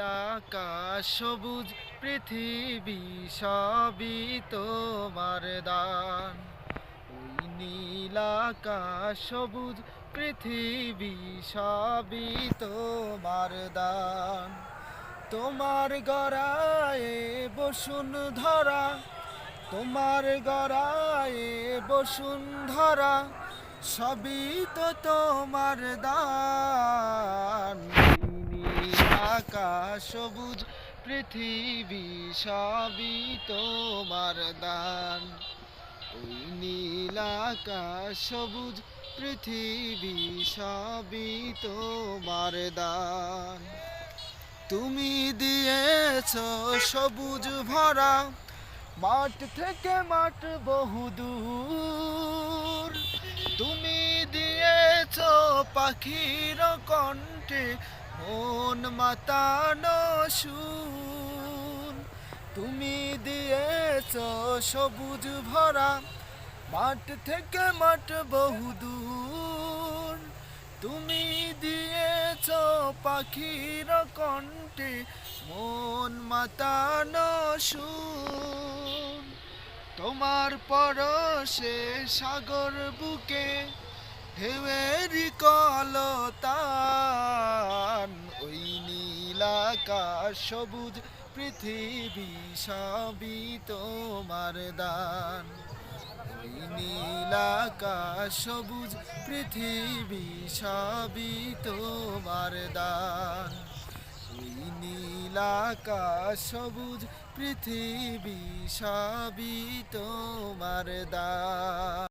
আকাশ সবুজ, পৃথিবী সবই তোমার দান। ওই নীল সবুজ, পৃথিবী সবই তোমার দান। তোমার গড়ায় বসুন ধরা, তোমার গড়ায় বসুন ধরা, সবই তো তোমার দান। আকাশ সবুজ, পৃথিবী সবই তোমার দান। ওই নীল আকাশ সবুজ, পৃথিবী সবই তোমার দান। তুমি দিয়েছ সবুজ ভরা, মাঠ থেকে মাঠ বহুদূর। পাখির কণ্ঠে মন মাতানো সুর। তুমি দিয়েছ সবুজ ভরা মাঠ থেকে মাঠ বহুদূর তুমি দিয়েছ পাখির কণ্ঠে মন মাতানো সুর। তোমার পরশে সাগর বুকে ঢেউয়েরি কলতান, ওই নীল আকাশ সবুজ পৃথিবী সবই তোমার দান। ওই নীল আকাশ সবুজ পৃথিবী সবই তোমার দান। ওই নীল আকাশ সবুজ পৃথিবী সবই তোমার দান।